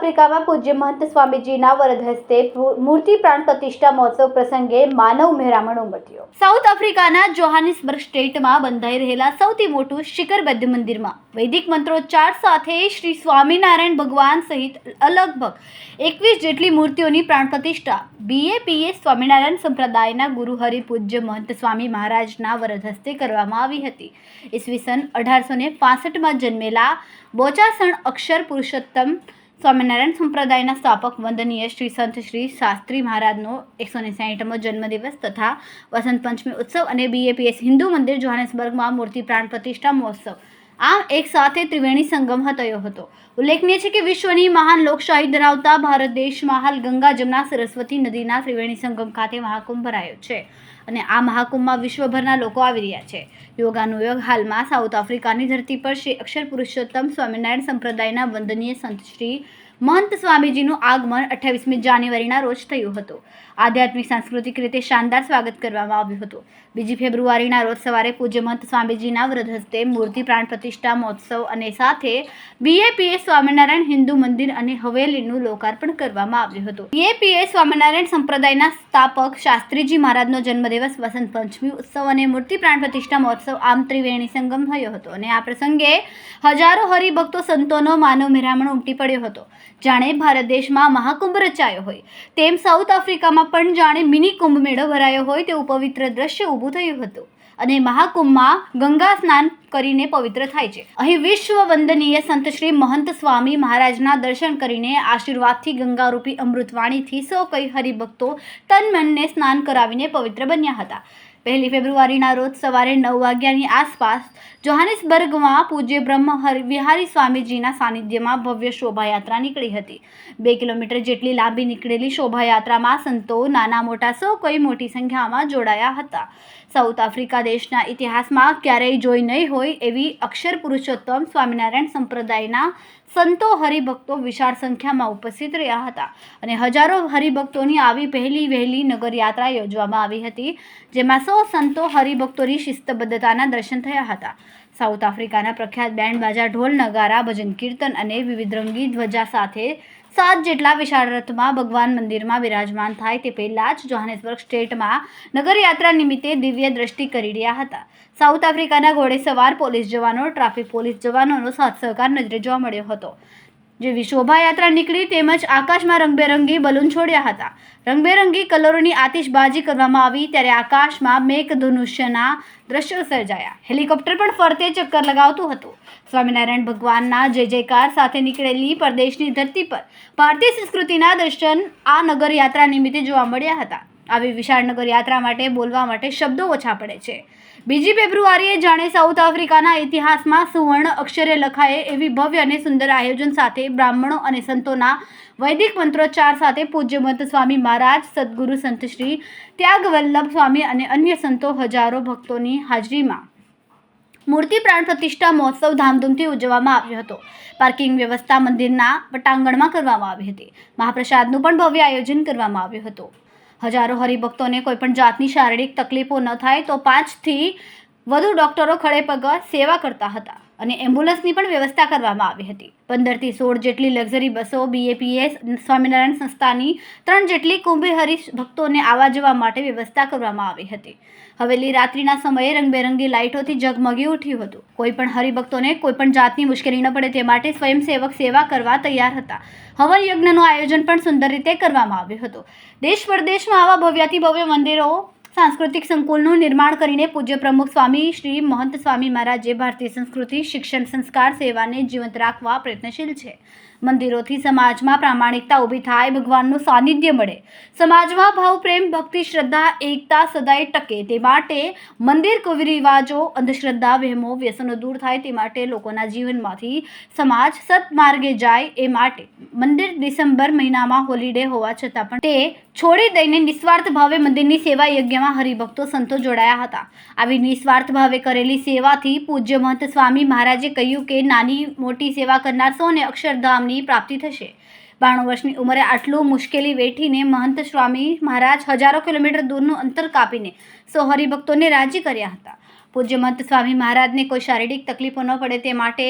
આફ્રિકામાં પૂજ્ય મહંત સ્વામીજીના વરદ હસ્તે મૂર્તિ પ્રાણ પ્રતિષ્ઠા મહોત્સવ પ્રસંગે માનવ મહેરામણ ઉમટ્યો. સાઉથ આફ્રિકાના જોહાનિસબર્ગ સ્ટેટમાં બંધાઈ રહેલા સૌથી મોટું શિખરબદ્ધ મંદિરમાં વૈદિક મંત્રોચ્ચાર સાથે શ્રી સ્વામિનારાયણ ભગવાન સહિત લગભગ એકવીસ જેટલી મૂર્તિઓની પ્રાણ પ્રતિષ્ઠા બીએપીએ સ્વામિનારાયણ સંપ્રદાયના ગુરુ હરિ પૂજ્ય મહંત સ્વામી મહારાજના વરદ હસ્તે કરવામાં આવી હતી. ઈસવીસન અઢારસો ને પાસઠમાં જન્મેલા બોચાસણ અક્ષર પુરુષોત્તમ સ્વામિનારાયણ સંપ્રદાયના સ્થાપક વંદનીય શ્રી સંત શ્રી શાસ્ત્રી મહારાજનો એકસો ને સાહીઠમો જન્મદિવસ તથા વસંત પંચમી ઉત્સવ અને બીએપીએસ હિન્દુ મંદિર જોહાનેસબર્ગમાં મૂર્તિ પ્રાણ પ્રતિષ્ઠા મહોત્સવ. આમ એક સાથે ત્રિવેણી સંગમ થયો હતો. ઉલ્લેખનીય છે કે વિશ્વની મહાન લોકશાહી ધરાવતા ભારત દેશમાં હાલ ગંગા જમના સરસ્વતી નદીના ત્રિવેણી સંગમ ખાતે મહાકુંભ ભરાયો છે. અને આ મહાકુંભમાં વિશ્વભરના લોકો આવી રહ્યા છે. યોગાનુયોગ હાલમાં સાઉથ આફ્રિકાની ધરતી પર શ્રી અક્ષર પુરુષોત્તમ સ્વામિનારાયણ સંપ્રદાયના વંદનીય સંત શ્રી મહંત સ્વામીજીનું આગમન અઠ્ઠાવીસમી જાન્યુઆરીના રોજ થયું હતું. આધ્યાત્મિક સાંસ્કૃતિક રીતે શાનદાર સ્વાગત કરવામાં આવ્યું હતું. બીજી ફેબ્રુઆરીના રોજ સવારે પૂજ્ય મહંત સ્વામીજીના વ્રત હસ્તે મૂર્તિ પ્રાણ પ્રતિષ્ઠા મહોત્સવ અને સાથે બીએપીએ સ્વામિનારાયણ હિન્દુ મંદિર અને હવેલીનું લોકાર્પણ કરવામાં આવ્યું હતું. બીએપીએ સ્વામિનારાયણ સંપ્રદાયના સ્થાપક શાસ્ત્રીજી મહારાજનો જન્મદિવસ વસંત પંચમી ઉત્સવ અને મૂર્તિ પ્રાણ પ્રતિષ્ઠા મહોત્સવ આમ ત્રિવેણી સંગમ થયો હતો. અને આ પ્રસંગે હજારો હરિભક્તો સંતોનો માનવ મેરામણ ઉમટી પડ્યો હતો. જાણે ભારત દેશમાં મહાકુંભ રચાયો હોય. તેમ સાઉથ આફ્રિકામાં પણ જાણે મિની કુંભ મેળો ભરાયો હોય તેવું પવિત્ર દ્રશ્ય ઊભું થયું હતું. અને મહાકુંભમાં ગંગા સ્નાન કરીને પવિત્ર થાય છે. અહીં વિશ્વ વંદનીય સંત શ્રી મહંત સ્વામી મહારાજના દર્શન કરીને આશીર્વાદથી ગંગારૂપી અમૃતવાણીથી સૌ કઈ હરિભક્તો તન મનને સ્નાન કરાવીને પવિત્ર બન્યા હતા. પહેલી ફેબ્રુઆરીના રોજ સવારે નવ વાગ્યાની આસપાસ જોહાનિસબર્ગમાં પૂજ્ય બ્રહ્મ હરિ વિહારી સ્વામીજીના સાનિધ્યમાં ભવ્ય શોભાયાત્રા નીકળી હતી. બે કિલોમીટર જેટલી લાંબી નીકળેલી શોભાયાત્રામાં સંતો નાના મોટા સૌ કોઈ મોટી સંખ્યામાં જોડાયા હતા. સાઉથ આફ્રિકા દેશના ઇતિહાસમાં ક્યારેય જોઈ નહીં હોય એવી અક્ષર પુરુષોત્તમ સ્વામિનારાયણ સંપ્રદાયના સંતો હરિભક્તો વિશાળ સંખ્યામાં ઉપસ્થિત રહ્યા હતા અને હજારો હરિભક્તોની આવી પહેલી વહેલી નગરયાત્રા યોજવામાં આવી હતી, જેમાં સૌ સંતો હરિભક્તોની શિસ્તબદ્ધતાના દર્શન થયા હતા. સાઉથ આફ્રિકાના પ્રખ્યાત બેન્ડ બાજા ઢોલ, નગારા, ભજન કીર્તન અને વિવિધ રંગી ધ્વજા સાથે સાત જેટલા વિશાળ રથમાં ભગવાન મંદિરમાં બિરાજમાન થાય તે પહેલાં જ જોહાનેસબર્ગ સ્ટેટમાં નગરયાત્રા નિમિત્તે દિવ્ય દ્રષ્ટિ કરી રહ્યા હતા. સાઉથ આફ્રિકાના ઘોડેસવાર પોલીસ જવાનો, ટ્રાફિક પોલીસ જવાનોનો સાથ સહકાર નજરે જોવા મળ્યો હતો. જેવી શોભાયાત્રા નીકળી તેમજ આકાશમાં રંગબેરંગી બલૂન છોડ્યા હતા. રંગબેરંગી કલરોની આતિશબાજી કરવામાં આવી ત્યારે આકાશમાં મેઘધનુષ્યના દ્રશ્યો સર્જાયા. હેલિકોપ્ટર પણ ફરતે ચક્કર લગાવતું હતું. સ્વામિનારાયણ ભગવાનના જય જયકાર સાથે નીકળેલી પરદેશની ધરતી પર ભારતીય સંસ્કૃતિના દર્શન આ નગરયાત્રા નિમિત્તે જોવા મળ્યા હતા. આવી વિશાળનગર યાત્રા માટે બોલવા માટે શબ્દો ઓછા પડે છે. બીજી ફેબ્રુઆરીએ જાણે સાઉથ આફ્રિકાના ઇતિહાસમાં સુવર્ણ અક્ષરે લખાય એવી ભવ્ય અને સુંદર આયોજન સાથે બ્રાહ્મણો અને સંતોના વૈદિક મંત્રોચ્ચાર સાથે પૂજ્યમંત સ્વામી મહારાજ, સદગુરુ સંત શ્રી ત્યાગવલ્લભ સ્વામી અને અન્ય સંતો હજારો ભક્તોની હાજરીમાં મૂર્તિ પ્રાણ પ્રતિષ્ઠા મહોત્સવ ધામધૂમથી ઉજવવામાં આવ્યો હતો. પાર્કિંગ વ્યવસ્થા મંદિરના પટાંગણમાં કરવામાં આવી હતી. મહાપ્રસાદનું પણ ભવ્ય આયોજન કરવામાં આવ્યું હતું. હજારો હરિભક્તોને કોઈપણ જાતની શારીરિક તકલીફો ન થાય તો પાંચથી વધુ ડોક્ટરો ખડેપગ સેવા કરતા હતા. અને એમ્બ્યુલન્સની પણ વ્યવસ્થા કરવામાં આવી હતી. પંદરથી સોળ જેટલી લક્ઝરી બસો બીએપીએસ સ્વામિનારાયણ સંસ્થાની ત્રણ જેટલી કુંભી હરીશ ભક્તોને આવવા જવા માટે વ્યવસ્થા કરવામાં આવી હતી. હવેલી રાત્રિના સમયે રંગબેરંગી લાઇટોથી ઝગમગી ઉઠ્યું હતું. કોઈ પણ હરિભક્તોને કોઈ પણ જાતની મુશ્કેલી ન પડે તે માટે સ્વયંસેવક સેવા કરવા તૈયાર હતા. હવન યજ્ઞનું આયોજન પણ સુંદર રીતે કરવામાં આવ્યું હતું. દેશ પરદેશમાં આવા ભવ્યાતિ ભવ્ય મંદિરો સાંસ્કૃતિક સંકુલનું નિર્માણ કરીને પૂજ્ય પ્રમુખ સ્વામી શ્રી મહંત સ્વામી મહારાજે ભારતીય સંસ્કૃતિ શિક્ષણ સંસ્કાર સેવાને જીવંત રાખવા પ્રયત્નશીલ છે. મંદિરોથી સમાજમાં પ્રામાણિકતા ઊભી થાય, ભગવાનનું સાનિધ્ય મળે. સમાજમાં ભાવ, પ્રેમ, ભક્તિ, શ્રદ્ધા, એકતા સદાય ટકે. તે માટે મંદિર કુરિવાજો અંધશ્રદ્ધા, વહેમો, વ્યસનો દૂર થાય તે માટે લોકોના જીવનમાંથી સમાજ સત્માર્ગે જાય એ માટે. મંદિર ડિસેમ્બર મહિનામાં હોલિડે હોવા છતાં પણ તે છોડી દઈને નિસ્વાર્થ ભાવે મંદિરની સેવા યજ્ઞમાં હરિભક્તો સંતો જોડાયા હતા. આવી નિસ્વાર્થ ભાવે કરેલી સેવાથી પૂજ્ય મહંત સ્વામી મહારાજે કહ્યું કે, નાની મોટી સેવા કરનાર સૌને અક્ષરધામની પ્રાપ્તિ થશે. બાણું વર્ષની ઉંમરે આટલું મુશ્કેલી વેઠીને મહંત સ્વામી મહારાજ હજારો કિલોમીટર દૂરનું અંતર કાપીને સો હરિભક્તોને રાજી કર્યા હતા. પૂજ્ય મહંત સ્વામી મહારાજને કોઈ શારીરિક તકલીફો ન પડે તે માટે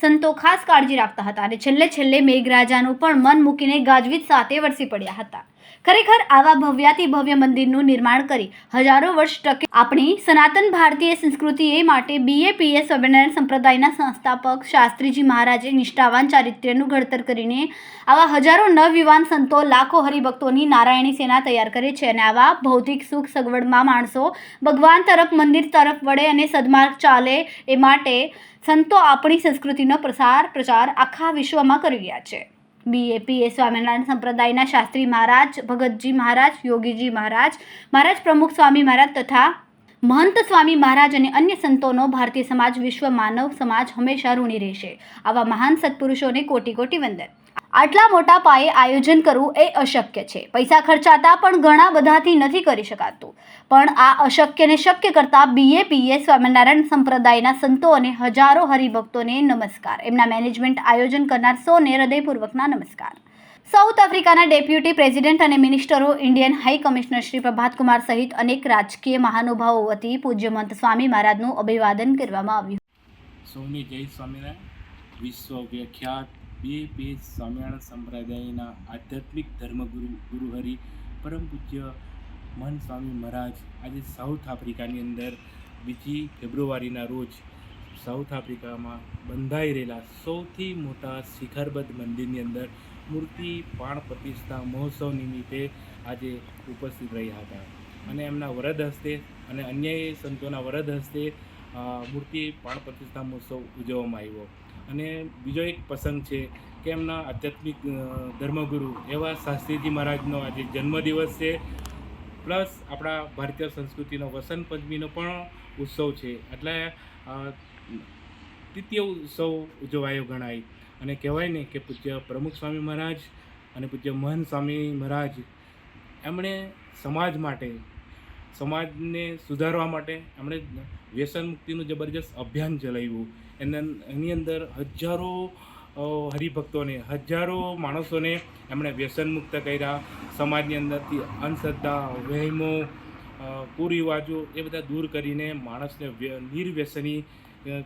સંતો ખાસ કાળજી રાખતા હતા અને છેલ્લે છેલ્લે મેઘરાજાનું પણ મન મૂકીને ગાજવીજ સાથે વરસી પડ્યા હતા. ખરેખર આવા ભવ્યાતિ ભવ્ય મંદિરનું નિર્માણ કરી હજારો વર્ષ ટકે આપણી સનાતન ભારતીય સંસ્કૃતિ એ માટે બીએપીએસ સ્વામિનારાયણ સંપ્રદાયના સંસ્થાપક શાસ્ત્રીજી મહારાજે નિષ્ઠાવાન ચારિત્ર્યનું ઘડતર કરીને આવા હજારો નવયુવાન સંતો લાખો હરિભક્તોની નારાયણી સેના તૈયાર કરે છે અને આવા ભૌતિક સુખ સગવડમાં માણસો ભગવાન તરફ, મંદિર તરફ વળે અને સદમાર્ગ ચાલે એ માટે સંતો આપણી સંસ્કૃતિનો પ્રસાર, પ્રચાર આખા વિશ્વમાં કરી રહ્યા છે. બીએપીએ સ્વામિનારાયણ સંપ્રદાયના શાસ્ત્રી મહારાજ ભગતજી મહારાજ યોગીજી મહારાજ મહારાજ પ્રમુખ સ્વામી મહારાજ તથા મહંત સ્વામી મહારાજ અને અન્ય સંતોનો ભારતીય સમાજ, વિશ્વ માનવ સમાજ હંમેશા ઋણી રહેશે. આવા મહાન સત્પુરુષોને કોટી કોટી વંદન. આટલા મોટા પાયે આયોજન કરવું એ અશક્ય છે. પૈસા ખર્ચાતા પણ ઘણા બધાથી નથી કરી શકાતું. પણ આ અશક્યને શક્ય કરતા બીએપીએ સ્વામિનારાયણ સંપ્રદાયના સંતો અને હજારો હરિભક્તોને નમસ્કાર. એમના મેનેજમેન્ટ આયોજન કરનાર સૌને હૃદયપૂર્વકના નમસ્કાર. સાઉથ આફ્રિકાના ડેપ્યુટી પ્રેસિડેન્ટ અને મિનિસ્ટરો, Indian high commissioner Shri Prabhatkumar સહિત અનેક રાજકીય મહાનુભાવો વતી પૂજ્યમંત સ્વામી મહારાજનું અભિવાદન કરવામાં આવ્યું. સૌને જય સ્વામિનારાયણ. વિશ્વ વિખ્યાત બે બે સ્વામિનારાયણ સંપ્રદાયના આધ્યાત્મિક ધર્મગુરુ ગુરુહરિ પરમ પૂજ્ય મહન સ્વામી મહારાજ આજે સાઉથ આફ્રિકાની અંદર બીજી ફેબ્રુઆરીના રોજ સાઉથ આફ્રિકામાં બંધાઈ રહેલા સૌથી મોટા શિખરબદ્ધ મંદિરની અંદર મૂર્તિ પાણ પ્રતિષ્ઠા મહોત્સવ નિમિત્તે આજે ઉપસ્થિત રહ્યા હતા. અને એમના વરદ હસ્તે અને અન્ય સંતોના વરદ હસ્તે મૂર્તિ પાણ પ્રતિષ્ઠા મહોત્સવ ઉજવવામાં આવ્યો. અને બીજો એક પ્રસંગ છે કે એમના આધ્યાત્મિક ધર્મગુરુ એવા શાસ્ત્રીજી મહારાજનો આજે જન્મદિવસ છે. પ્લસ આપણા ભારતીય સંસ્કૃતિનો વસંત પંચમીનો પણ ઉત્સવ છે. એટલે તૃતીય ઉત્સવ ઉજવાયો ગણાય. અને કહેવાય ને કે પૂજ્ય પ્રમુખ સ્વામી મહારાજ અને પૂજ્ય મહન સ્વામી મહારાજ એમણે સમાજ માટે, સમાજને સુધારવા માટે એમણે વ્યસન મુક્તિનું જબરજસ્ત અભિયાન ચલાવ્યું. એના એની અંદર હજારો હરિભક્તોને, હજારો માણસોને એમણે વ્યસન મુક્ત કર્યા. સમાજની અંદરથી અંધશ્રદ્ધા, વહેમો કુરિવાજો એ બધા દૂર કરીને માણસને નિર્વ્યસની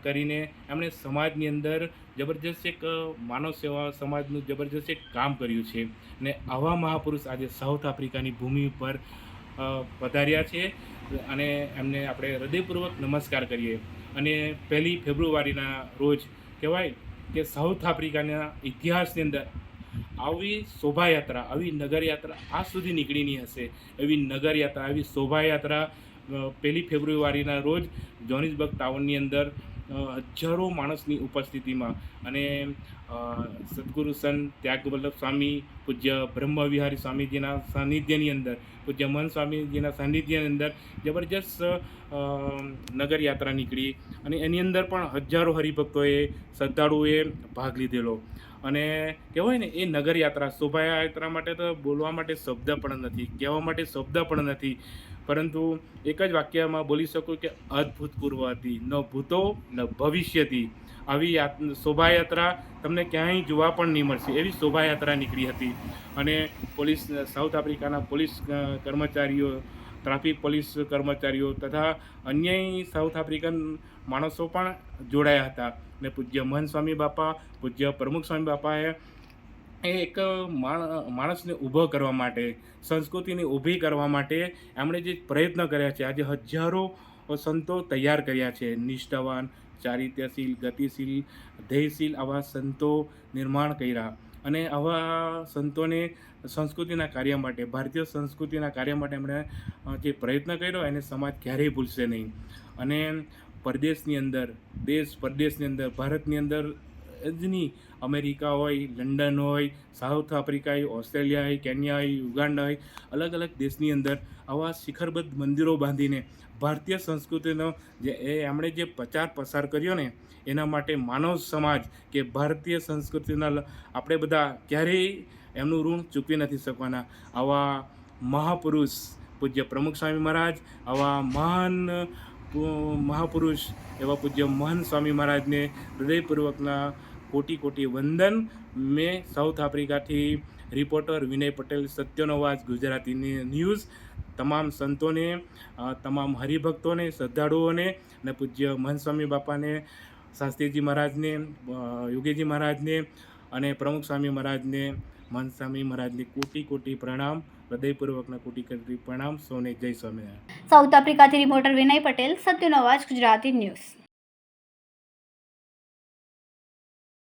કરીને એમણે સમાજની અંદર જબરજસ્ત એક માનવ સેવા સમાજનું જબરજસ્ત એક કામ કર્યું છે. ને આવા મહાપુરુષ આજે સાઉથ આફ્રિકાની ભૂમિ ઉપર પધાર્યા છે. અને એમને આપણે હૃદયપૂર્વક નમસ્કાર કરીએ. અને પહેલી ફેબ્રુઆરીના રોજ કહેવાય કે સાઉથ આફ્રિકાના ઇતિહાસની અંદર આવી શોભાયાત્રા, આવી નગરયાત્રા આજ સુધી નીકળીની હશે. એવી નગરયાત્રા, આવી શોભાયાત્રા પહેલી ફેબ્રુઆરીના રોજ જોનિસબર્ગ ટાઉનની અંદર હજારો માણસની ઉપસ્થિતિમાં અને સદગુરુ સંત ત્યાગવલ્લભ સ્વામી, પૂજ્ય બ્રહ્મવિહારી સ્વામીજીના સાનિધ્યની અંદર, પૂજ્ય મન સ્વામીજીના સાનિધ્યની અંદર જબરજસ્ત નગર નગરયાત્રા નીકળી અને એની અંદર પણ હજારો હરિભક્તોએ, શ્રદ્ધાળુઓએ ભાગ લીધેલો. અને કહેવાય ને, એ નગરયાત્રા શોભાયાત્રા માટે તો બોલવા માટે શબ્દ પણ નથી, કહેવા માટે શબ્દ પણ નથી. પરંતુ એક જ વાક્યમાં બોલી શકું કે અદ્ભુતપૂર્વ હતી ન ભૂતો, ન ભવિષ્યથી આવી યાત- શોભાયાત્રા તમને ક્યાંય જોવા પણ નહીં મળશે. એવી શોભાયાત્રા નીકળી હતી. અને પોલીસ સાઉથ આફ્રિકાના પોલીસ કર્મચારીઓ, ટ્રાફિક પોલીસ કર્મચારીઓ તથા અન્ય સાઉથ આફ્રિકન માણસો પણ જોડાયા હતા. ને પૂજ્ય મહન સ્વામી બાપા, પૂજ્ય પ્રમુખ સ્વામી બાપાએ એ એક માણ- માણસને ઊભો કરવા માટે, સંસ્કૃતિને ઊભી કરવા માટે એમણે જે પ્રયત્ન કર્યા છે, આજે હજારો સંતો તૈયાર કર્યા છે. નિષ્ઠાવાન ચારિત્ર્યશીલ, ગતિશીલ, ધ્યેયશીલ આવા સંતો નિર્માણ કર્યા. અને આવા સંતોને સંસ્કૃતિના કાર્ય માટે, ભારતીય સંસ્કૃતિના કાર્ય માટે એમણે જે પ્રયત્ન કર્યો એને સમાજ ક્યારેય ભૂલશે નહીં. અને પરદેશની અંદર, દેશ પરદેશની અંદર, ભારતની અંદર જ અમેરિકા હોય, લંડન હોય, સાઉથ આફ્રિકા હોય, ઓસ્ટ્રેલિયા હોય, કેન્યા હોય, યુગાન્ડા હોય, અલગ અલગ દેશની અંદર આવા શિખરબદ્ધ મંદિરો બાંધીને ભારતીય સંસ્કૃતિનો જે એ એમણે જે પ્રચાર પસાર કર્યો ને, એના માટે માનવ સમાજ કે ભારતીય સંસ્કૃતિના આપણે બધા ક્યારેય એમનું ઋણ ચૂકવી નથી શકવાના. આવા મહાપુરુષ, પૂજ્ય પ્રમુખ સ્વામી મહારાજ, આવા મહાન, મહાપુરુષ એવા પૂજ્ય મહાન સ્વામી મહારાજને હૃદયપૂર્વકના કોટી કોટી વંદન. મેં સાઉથ આફ્રિકાથી રિપોર્ટર વિનય પટેલ, સત્યનો અવાજ ગુજરાતી ન્યૂઝ. તમામ સંતોને તમામ હરિભક્તોને, શ્રદ્ધાળુઓને અને પૂજ્ય મહનસ્વામી બાપાને, શાસ્ત્રીજી મહારાજને યોગીજી મહારાજને અને પ્રમુખ સ્વામી મહારાજને મહંત સ્વામી મહારાજને કોટી કોટી પ્રણામ. હૃદયપૂર્વકના કોટી કોટી પ્રણામ. સૌને જય સ્વામિનારાયણ. સાઉથ આફ્રિકાથી રિપોર્ટર વિનય પટેલ, સત્યનો અવાજ, ગુજરાતી ન્યૂઝ.